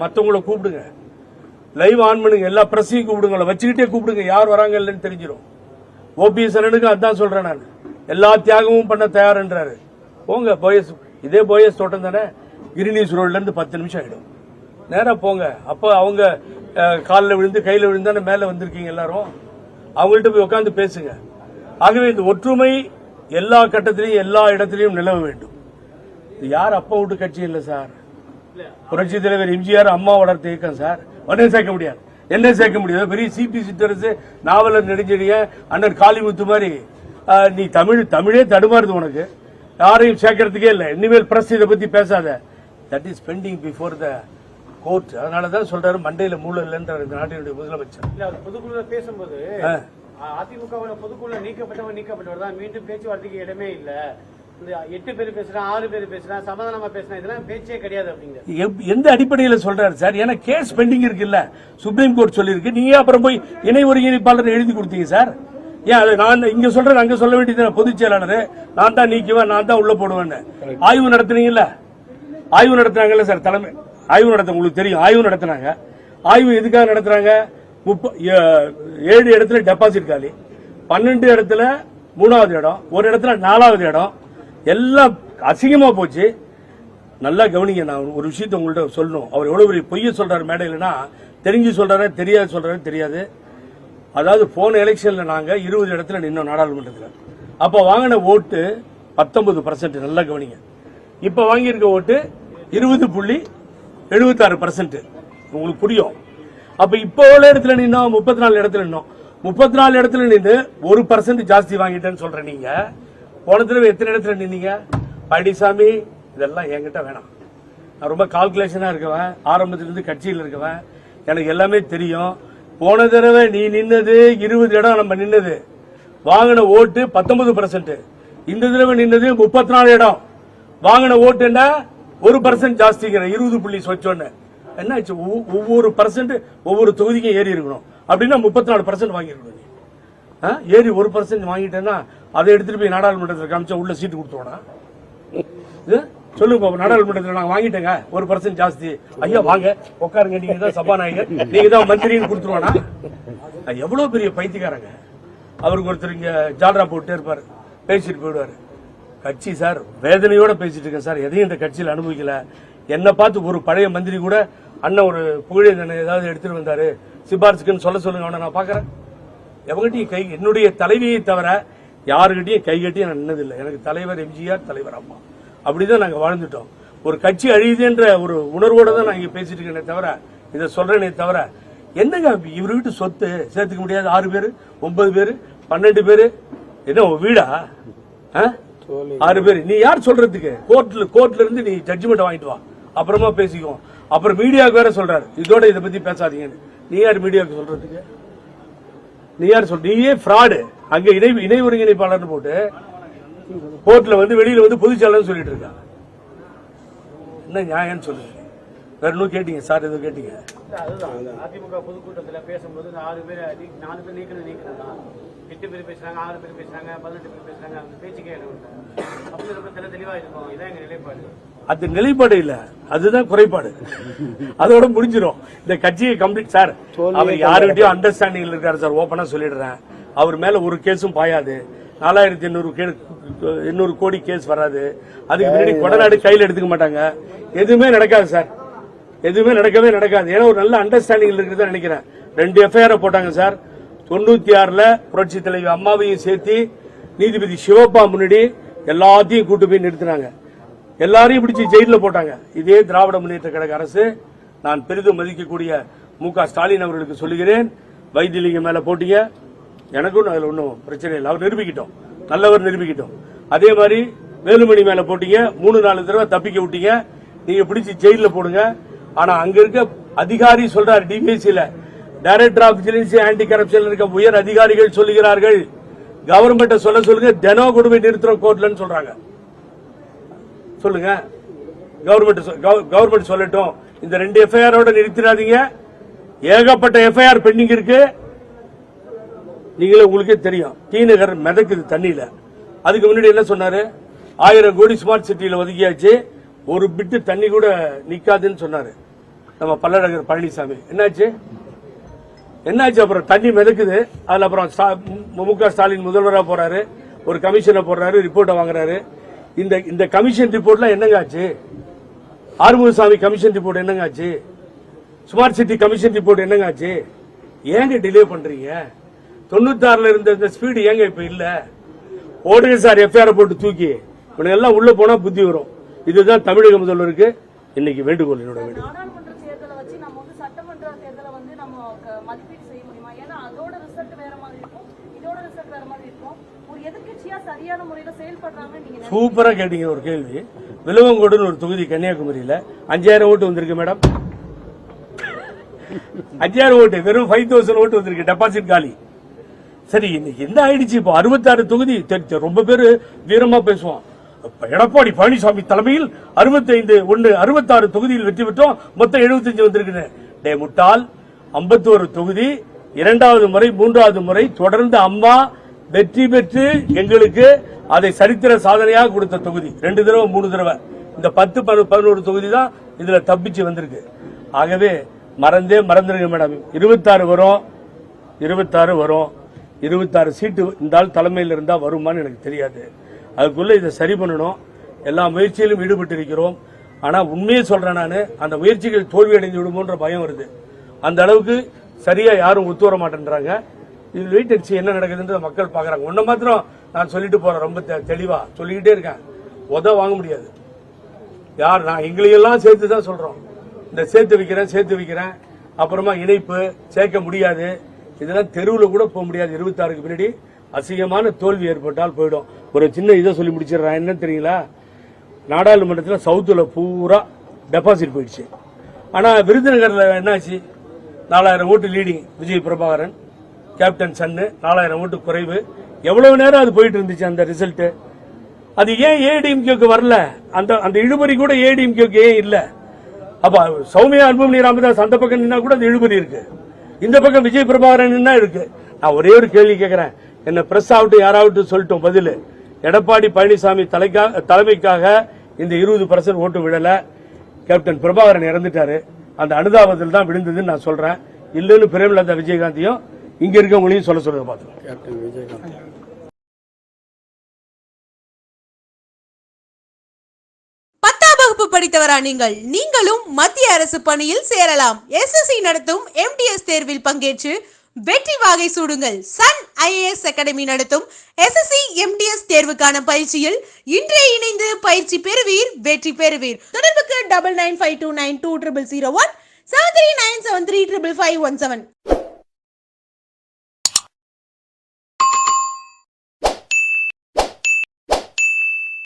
மற்றவங்கள கூப்பிடுங்க. Live on பண்ணுங்க. எல்லா பிரஸையும் கூப்பிடுங்க. வச்சுக்கிட்டே கூப்பிடுங்க. யார் வராங்க இல்லைன்னு தெரிஞ்சிடும் ஓபிஎஸ் அண்ணனுக்கு அதான் சொல்றேன் நான். எல்லா தியாகமும் பண்ண தயார்ன்றாரு. போங்க போயஸ் இதே போயஸ் தோட்டம் தானே? கிரினிஸ் ரோட்ல இருந்து பத்து நிமிஷம் ஆயிடும். நேரா போங்க. அப்போ அவங்க காலில் விழுந்து கையில் விழுந்தானே மேலே வந்திருக்கீங்க எல்லாரும்? அவங்கள்ட்ட போய் உட்காந்து பேசுங்க. ஆகவே இந்த ஒற்றுமை எல்லா கட்டத்திலையும் எல்லா இடத்திலையும் நிலவ வேண்டும். இது யார் அப்பா விட்டு கட்சி இல்லை சார்? புரட்சி தலைவர் எம்ஜிஆர் அம்மா வளர்த்த இயக்கம் சார். உடனே சேர்க்க முடியாது. என்ன சேர்க்க முடியாது? பெரிய சிபி சித்தரசு நாவலர் நெடுஞ்செழிய அண்ணன் காளிமுத்து மாதிரி. நீ தமிழ் தமிழே தடுமாறுது உனக்கு. யாரையும் சேர்க்கறதுக்கே இல்லை. இனிமேல் பிரஸ் இதை பத்தி பேசாத. That is pending before the court அதனால தான் சொல்றாரு மண்டையில மூளை இல்லைன்றார் இந்த நாட்டினுடைய முதலமைச்சர். பொதுக்குழுல பேசும்போது ஆ. அதிமுகவோட பொதுக்குழுல நீக்கப்பட்டவன் நீக்கப்பட்டவர் தான். மீண்டும் பேச்சுவார்த்தைக்கு இடமே இல்ல. எட்டு பேர் பேசுறான் ஆறு பேர் பேசுறான் சமாதானமா இதெல்லாம் பேச்சே கிடையாது அப்படிங்கிற. எப்- எந்த அடிப்படையில் சொல்றாரு சார்? ஏன்னா கேஸ் பெண்டிங் இருக்குல்ல. சுப்ரீம் கோர்ட் சொல்லியிருக்கு. நீங்க அப்புறம் போய் இணை ஒருங்கிணைப்பாளர் எழுதி கொடுத்தீங்க சார்? ஏன் அது நான் இங்க சொல்றேன் அங்க சொல்ல வேண்டியது பொதுச் செயலாளர். நான் தான் நீக்குவேன் நான் தான் உள்ள போடுவேன்னு. ஆய்வு நடத்துனீங்கல்ல? ஆய்வு நடத்துனாங்கல்ல சார் தலைமை. ஆய்வு நடத்த உங்களுக்கு தெரியும். ஆய்வு நடத்துனாங்க. ஆய்வு எதுக்காக நடத்துறாங்க? முப்ப ஏழு இடத்துல டெபாசிட் காலி. பன்னெண்டு இடத்துல மூணாவது இடம். ஒரு இடத்துல நாலாவது இடம். எல்லாம் அசிங்கமா போச்சு. நல்லா கவனிங்க நான் ஒரு விஷயத்த உங்கள்கிட்ட சொல்லணும். அவர் எவ்வளவு பெரிய பொய்ய சொல்றாரு மேடையில்னா தெரிஞ்சு சொல்றாரு தெரியாது சொல்றாரு தெரியாது. அதாவது போன எலெக்ஷன்ல நாங்க இருபது இடத்துல நின்னோம் நாடாளுமன்றத்தில். அப்போ வாங்கின ஓட்டு பத்தொன்பது பர்சன்ட் நல்லா கவனிங்க. இப்ப வாங்கியிருக்க ஓட்டு இருபது புள்ளி எழுபத்தாறு பர்சன்ட் உங்களுக்கு புரியும். அப்ப இப்போ உள்ள இடத்துல நின்னோம்? முப்பத்தி நாலு இடத்துல நின்னோம். முப்பத்தி நாலு இடத்துல நின்று ஒரு பர்சன்ட் ஜாஸ்தி வாங்கிட்டேன்னு சொல்ற நீங்க போன தடவை எத்தனை இடத்துல நின்னீங்க? பழனிசாமி இதெல்லாம் என்கிட்ட வேணாம். நான் ரொம்ப கால்குலேஷனாக இருக்கவன் ஆரம்பத்திலிருந்து கட்சியில் இருக்கவன். எனக்கு எல்லாமே தெரியும். போன தடவை நீ நின்னது இருபது இடம் நம்ம நின்னது. வாங்கின ஓட்டு பத்தொன்பது பர்சன்ட் இந்த தடவை நின்னது முப்பத்தி நாலு இடம். வாங்கின ஓட்டுன்னா ஒரு பர்சன்ட் ஜாஸ்திங்கிற இருபது புள்ளி சொச்சோன்னு. என்ன ஆச்சு ஒவ்வொரு பர்சன்ட் ஒவ்வொரு தொகுதிக்கும் ஏறி இருக்கணும். அப்படின்னா முப்பத்தி நாலு பர்சன்ட் வாங்கிருக்கணும் ஏறி ஒரு பர்சன்ட் வாங்கிட்டேன்னா அதை எடுத்துட்டு போய் நாடாளுமன்றத்தில் காமிச்சா உள்ள சீட்டு கொடுத்துருவானா? சொல்லுங்க பாப்போம் நாடாளுமன்றத்தில் நாங்க வாங்கிட்டேங்க. ஒரு பர்சன்ட் ஜாஸ்தி. ஐயா வாங்க. உட்காருங்க. நீங்க தான் சபாநாயகர். நீங்க தான் மந்திரின்னு கொடுத்துருவானா? எவ்வளவு பெரிய பைத்தியக்காரங்க. அவருக்கு ஒருத்தர் இங்க ஜால்ரா போட்டு இருப்பாரு. பேசிட்டு போயிடுவாரு. கட்சி சார் வேதனையோட பேசிட்டு இருக்கேன் சார். எதையும் இந்த கட்சியில் அனுபவிக்கல. என்ன பார்த்து ஒரு பழைய மந்திரி கூட அண்ணன் ஒரு புகழேந்தனை ஏதாவது எடுத்துட்டு வந்தாரு. சிபாரிசுக்குன்னு சொல்ல சொல்லுங்க அவனை நான் பாக்குறேன் எவங்கிட்டையும் கை என்னுடைய தலைவியை தவிர யாருக்கிட்டையும் கை கட்டி நான் நின்னதில்லை. எனக்கு தலைவர் எம்ஜிஆர் தலைவர் அம்மா. அப்படிதான் நாங்க வாழ்ந்துட்டோம். ஒரு கட்சி அழியுதுன்ற ஒரு உணர்வோட தான் நான் இங்க பேசிட்டு இருக்கேனே தவிர இதை சொல்றேனே தவிர என்னங்க இவர் வீட்டு சொத்து சேர்த்துக்க முடியாது. ஆறு பேரு ஒன்பது பேரு பன்னெண்டு பேரு. என்ன வீடா? ஆறு பேர். நீ யார் சொல்றதுக்கு? கோர்ட்ல கோர்ட்ல இருந்து நீ ஜட்ஜ்மெண்ட் வாங்கிட்டு வா. அப்புறமா பேசிக்குவோம். அப்புறம் மீடியாவுக்கு வேற சொல்றாரு. இதோட இதை பத்தி பேசாதீங்கன்னு. நீ யார் மீடியாவுக்கு சொல்றதுக்கு? நீ யார் சொல் நீயே ஃப்ராடு அங்கே இணை இணை ஒருங்கிணைப்பாளர்னு போட்டு போர்ட்டில் வந்து வெளியில் வந்து பொதுச்சாளர்னு சொல்லிட்டு இருக்காங்க. என்ன நியாயம்னு சொல்லுங்க. வேற இன்னும் கேட்டீங்க சார் எதுவும் கேட்டீங்க? அதிமுக பொதுக்கூட்டத்துல பேசும்போது ஆறு பேர் நாலு பேர் நீக்கணும் நீக்கணும் தான் எட்டு பேர் பேசுறாங்க ஆறு பேர் பேசுறாங்க பதினெட்டு பேர் பேசுறாங்க அந்த பேச்சுக்கே இடம் இல்லை அப்படி ரொம்ப தெல தெளிவா இருக்கும். இதான் எங்க நிலைப்பாடு. அது நிலைப்பாடு இல்ல. அதுதான் குறைபாடு. அதோட முடிஞ்சிடும் இந்த கட்சியை கம்ப்ளீட் சார் அவர் யாருக்கிட்டையும் அண்டர்ஸ்டாண்டிங் இருக்காரு சார். ஓப்பனா சொல்லிடுறேன். அவர் மேல ஒரு கேஸும் பாயாது. நாலாயிரத்தி எண்ணூறு எண்ணூறு கோடி கேஸ் வராது. அதுக்கு முன்னாடி கொடநாடு கையில் எடுத்துக்க மாட்டாங்க. எதுவுமே நடக்காது சார். எதுவுமே நடக்கவே நடக்காது. ஏன்னா ஒரு நல்ல அண்டர்ஸ்டாண்டிங் இருக்குதுன்னு நினைக்கிறேன். ரெண்டு எஃப்ஐஆர் போட்டாங்க சார். தொண்ணூத்தி ஆறுல புரட்சி தலைவி அம்மாவையும் சேர்த்து நீதிபதி சிவப்பா முன்னாடி எல்லாத்தையும் கூட்டு போய் நிறுத்தினாங்க. எல்லாரையும் பிடிச்சி ஜெயிலில் போட்டாங்க. இதே திராவிட முன்னேற்ற கழக அரசு நான் பெரிதும் மதிக்கக்கூடிய மு க ஸ்டாலின் அவர்களுக்கு சொல்லுகிறேன். வைத்தியலிங்கம் மேல போட்டீங்க. எனக்கும் அதில் ஒன்றும் பிரச்சனை இல்லை. அவர் நிரூபிக்கிட்டோம். நல்லவர் நிரூபிக்கிட்டோம். அதே மாதிரி வேலுமணி மேல போட்டீங்க. மூணு நாலு தடவை தப்பிக்க விட்டீங்க. நீங்க பிடிச்சி ஜெயிலில் போடுங்க. ஆனா அங்க இருக்க அதிகாரி சொல்றார் டிபிஎஸ்சில director of vigilance anti corruption இருக்க உயர் அதிகாரிகள் சொல்லுகிறார்கள். கவர்மெண்ட்டை சொல்ல சொல்லுங்க தினம் கொடுமை நிறுத்துறோம் கோர்ட்லன்னு சொல்றாங்க. சொல்லுங்க. கவர்மெண்ட் கவர்மெண்ட் சொல்லட்டும். இந்த ரெண்டு எஃப்ஐஆரோட நிறுத்திடாதீங்க. ஏகப்பட்ட எஃப்ஐஆர் பெண்டிங் இருக்கு. நீங்களே உங்களுக்கே தெரியும். டி நகர் மிதக்குது தண்ணியில. அதுக்கு முன்னாடி என்ன சொன்னாரு? ஆயிரம் கோடி ஸ்மார்ட் சிட்டியில ஒதுக்கியாச்சு. ஒரு பிட்டு தண்ணி கூட நிக்காதுன்னு சொன்னாரு. நம்ம பல்லடகர் பழனிசாமி. என்னாச்சு? என்னாச்சு? அப்புறம் தண்ணி மிதக்குது. அதுல அப்புறம் ஸ்டா- மு க ஸ்டாலின் முதல்வரா போறாரு. ஒரு கமிஷனை போடுறாரு ரிப்போர்ட்டை வாங்குறாரு. இந்த இந்த கமிஷன் ரிப்போர்ட்லாம் என்னங்க ஆச்சு ஆறுமுகசாமி கமிஷன் ரிப்போர்ட் என்னங்க ஆச்சு ஸ்மார்ட் சிட்டி கமிஷன் ரிப்போர்ட் என்னங்க ஆச்சு ஏங்க டிலே பண்றீங்க? தொண்ணூத்தாறுல இருந்த இந்த ஸ்பீடு ஏங்க இப்ப இல்ல? ஓடுங்க சார் எஃப்ஐஆர் போட்டு தூக்கி இவனுக்கு எல்லாம் உள்ள போனா புத்தி வரும். இதுதான் தமிழக முதல்வருக்கு இன்னைக்கு வேண்டுகோள் என்னோட வேண்டுகோள் நாடாளுமன்ற தேர்தலை வச்சு நம்ம வந்து சட்டமன்ற தேர்தலை வந்து நம்ம க- மதிப்பீடு செய்ய முடியுமா ஏன்னா அதோட ரிசல்ட் வேற மாதிரி இருக்கும் இதோட ரிசல்ட் வேற மாதிரி இருக்கும் ஒரு எதிர்க்கட்சியா சரியான முறையில செயல்படுறாங்கன்னு நீங்க நினைக்கிறீங்களா? சூப்பரா கேட்டீங்க ஒரு கேள்வி. விலுவங்கோடுன்னு ஒரு தொகுதி கன்னியாகுமரியில அஞ்சாயிரம் ஓட்டு வந்திருக்கு மேடம். அஞ்சாயிரம் ஓட்டு வெறும் ஃபைவ் தௌசண்ட் ஓட்டு வந்திருக்கு டெபாசிட் காலி. சரி இன்னைக்கு என்ன ஆயிடுச்சு? இப்போ அறுபத்தாறு தொகுதி தெரி- ரொம்ப பேரு வீரமா பேசுவான் எடப்பாடி பழனிசாமி தலைமையில் 65 ஒன்னு அறுபத்தாறு தொகுதியில் வெற்றி பெற்றோம். மொத்தம் 75 வந்திருக்குன்னு. டே முட்டாள் 51 தொகுதி இரண்டாவது முறை மூன்றாவது முறை தொடர்ந்து அம்மா வெற்றி பெற்று எங்களுக்கு அதை சரித்திர சாதனையாக கொடுத்த தொகுதி. ரெண்டு தடவை மூணு தடவை. இந்த பத்து பதினோரு தொகுதி தான் இதுல தப்பிச்சு வந்திருக்கு. ஆகவே மறந்தே மறந்துருங்க மேடம். இருபத்தாறு வரும். இருபத்தாறு வரும். இருபத்தாறு சீட்டு இந்த ஆள் தலைமையில் இருந்தால் வருமான்னு எனக்கு தெரியாது. அதுக்குள்ளே இதை சரி பண்ணணும். எல்லா முயற்சியிலும் ஈடுபட்டு இருக்கிறோம் உண்மையை சொல்கிறேன் நான் அந்த முயற்சிகள் தோல்வி அடைந்து விடுமோன்ற பயம் வருது. அந்த அளவுக்கு சரியாக யாரும் ஒத்து வர மாட்டேன்றாங்க. இது வெயிட் அடிச்சு என்ன நடக்குதுன்றத மக்கள் பார்க்குறாங்க. ஒன்றை மாத்திரம் நான் சொல்லிட்டு போகிறேன் ரொம்ப தெ- சொல்லிக்கிட்டே இருக்கேன். உத வாங்க முடியாது. யார் நான் எங்களையெல்லாம் சேர்த்து தான் சொல்கிறோம் இந்த சேர்த்து வைக்கிறேன் சேர்த்து வைக்கிறேன். அப்புறமா இணைப்பு சேர்க்க முடியாது. இதெல்லாம் தெருவில் கூட போக முடியாது. இருபத்தாறுக்கு பின்னாடி அசிங்கமான தோல்வி ஏற்பட்டால் போயிடும். ஒரு சின்ன இதை சொல்லி முடிச்சிடுறேன். என்னன்னு தெரியுங்களா? நாடாளுமன்றத்தில் சவுத்தில் பூரா டெபாசிட் போயிடுச்சு. ஆனால் விருதுநகரில் என்னாச்சு? நாலாயிரம் ஓட்டு லீடிங் விஜய் பிரபாகரன். கேப்டன் சன்னு நாலாயிரம் ஓட்டு குறைவு. எவ்வளவு நேரம் அது போயிட்டு இருந்துச்சு அந்த ரிசல்ட் அது ஏன் ஏடிஎம்கேக்கு வரல? அந்த அந்த இழுபறி கூட ஏடிஎம்கேக்கு ஏன் இல்லை? அப்ப சௌமியா அன்புமணி ராமதாஸ் அந்த பக்கம் நின்னா கூட அந்த இழுபறி இருக்கு. இந்த பக்கம் விஜய் பிரபாகரன் நின்னா இருக்கு. நான் ஒரே ஒரு கேள்வி கேட்கிறேன் என்ன பிரஸ் ஆகட்டும் யாராவட்டும் சொல்லிட்டோம் பதில். எடப்பாடி பழனிசாமி தலைக்கா தலைமைக்காக இந்த இருபது பர்சன்ட் ஓட்டு விழலை கேப்டன் பிரபாகரன் இறந்துட்டாரு. அந்த அனுதாபத்தில் தான் விழுந்ததுன்னு நான் சொல்றேன். இல்லைன்னு பிரேமலதா விஜயகாந்தியும் இங்க இருக்கவங்களையும் சொல்ல சொல்லுங்க பாத்துக்கோங்க. பத்தாம் வகுப்பு படித்தவரா நீங்கள்? நீங்களும் மத்திய அரசு பணியில் சேரலாம். எஸ்எஸ்சி நடத்தும் எம்டிஎஸ் தேர்வில் பங்கேற்று வெற்றி வாகை சூடுங்கள். சன் ஐஏஎஸ் அகாடமி நடத்தும் எஸ்எஸ்சி எம்டிஎஸ் தேர்வுக்கான பயிற்சியில் இன்றே இணைந்து பயிற்சி பெறுவீர் வெற்றி பெறுவீர். தொடர்புக்கு double nine five two nine two triple zero one seven three nine seven three triple five one seven